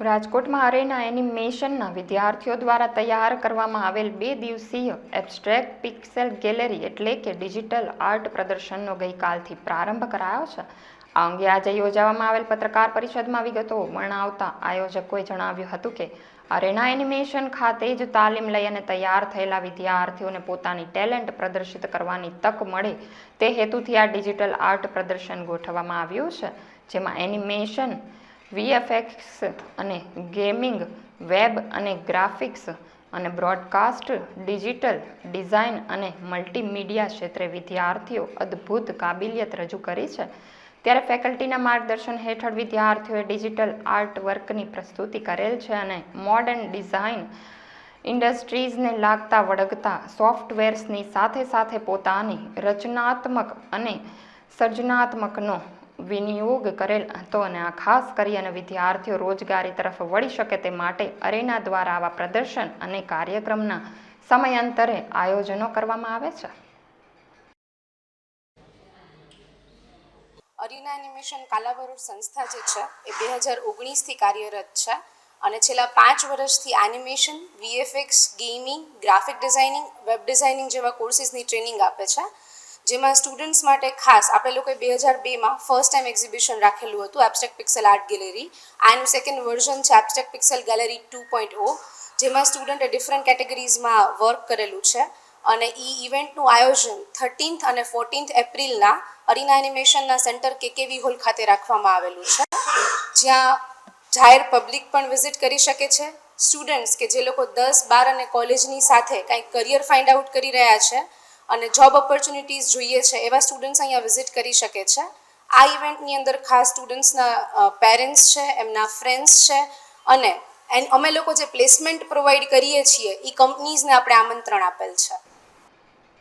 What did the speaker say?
રાજકોટમાં અરેના એનિમેશનના વિદ્યાર્થીઓ દ્વારા તૈયાર કરવામાં આવેલ બે દિવસીય એબ્સ્ટ્રેક્ટ પિક્સેલ ગેલેરી એટલે કે ડિજિટલ આર્ટ પ્રદર્શનનો ગઈકાલથી પ્રારંભ કરાયો છે. આ અંગે આજે યોજાવામાં આવેલ પત્રકાર પરિષદમાં વિગતો વર્ણવતા આયોજકોએ જણાવ્યું હતું કે અરેના એનિમેશન ખાતે જ તાલીમ લઈ અને તૈયાર થયેલા વિદ્યાર્થીઓને પોતાની ટેલેન્ટ પ્રદર્શિત કરવાની તક મળે તે હેતુથી આ ડિજિટલ આર્ટ પ્રદર્શન ગોઠવવામાં આવ્યું છે, જેમાં એનિમેશન વીએફએક્સ અને ગેમિંગ વેબ અને ગ્રાફિક્સ અને બ્રોડકાસ્ટ ડિજિટલ ડિઝાઇન અને મલ્ટીમીડિયા ક્ષેત્રે વિદ્યાર્થીઓ અદ્ભુત કાબિલિયત રજૂ કરી છે. ત્યારે ફેકલ્ટીના માર્ગદર્શન હેઠળ વિદ્યાર્થીઓએ ડિજિટલ આર્ટ વર્કની પ્રસ્તુતિ કરેલ છે અને મોડર્ન ડિઝાઇન ઇન્ડસ્ટ્રીઝને લાગતા વળગતા સોફ્ટવેર્સની સાથે સાથે પોતાની રચનાત્મક અને સર્જનાત્મકનો વિનિયોગ કરેલ હતો અને આ ખાસ કરી અને વિદ્યાર્થીઓ રોજગારી તરફ વળી શકે તે માટે અરેના દ્વારા આવા પ્રદર્શન અને કાર્યક્રમના સમયાંતરે આયોજનો કરવામાં આવે છે. અરીના એનિમેશન કાલાવરુડ સંસ્થા જે છે એ બે હજાર ઓગણીસથી કાર્યરત છે અને છેલ્લા પાંચ વર્ષથી animation VFX gaming graphic designing web designing જેવા કોર્સિસની ટ્રેનિંગ આપે છે. જેમાં સ્ટુડન્ટ્સ માટે ખાસ આપણે લોકોએ બે હજાર બેમાં ફર્સ્ટ ટાઈમ એક્ઝિબિશન રાખેલું હતું એબસ્ટ્રેક્ટ પિક્સેલ આર્ટ ગેલેરી આનું સેકન્ડ વર્ઝન છે abstract pixel gallery two point O જેમાં સ્ટુડન્ટે ડિફરન્ટ કેટેગરીઝમાં વર્ક કરેલું છે. અને એ ઇવેન્ટનું આયોજન થર્ટીન્થ અને ફોર્ટીન્થ એપ્રિલના અરીના એનિમેશનના સેન્ટર કેકેવી હોલ ખાતે રાખવામાં આવેલું છે. જ્યાં જાહેર પબ્લિક પણ વિઝિટ કરી શકે છે. સ્ટુડન્ટ્સ કે જે લોકો દસ, બાર અને કોલેજની સાથે કંઈક કરિયર ફાઇન્ડ આઉટ કરી રહ્યા છે. અને જોબ ઓપોર્ચ્યુનિટીઝ જોઈએ છે, એવા સ્ટુડન્ટ્સ અહીંયા વિઝિટ કરી શકે છે. આ ઇવેન્ટની અંદર ખાસ સ્ટુડન્ટ્સના પેરેન્ટ્સ છે, એમના ફ્રેન્ડ્સ છે અને એન્ડ અમે લોકો જે પ્લેસમેન્ટ પ્રોવાઈડ કરીએ છીએ એ કંપનીઝને આપણે આમંત્રણ આપેલ છે.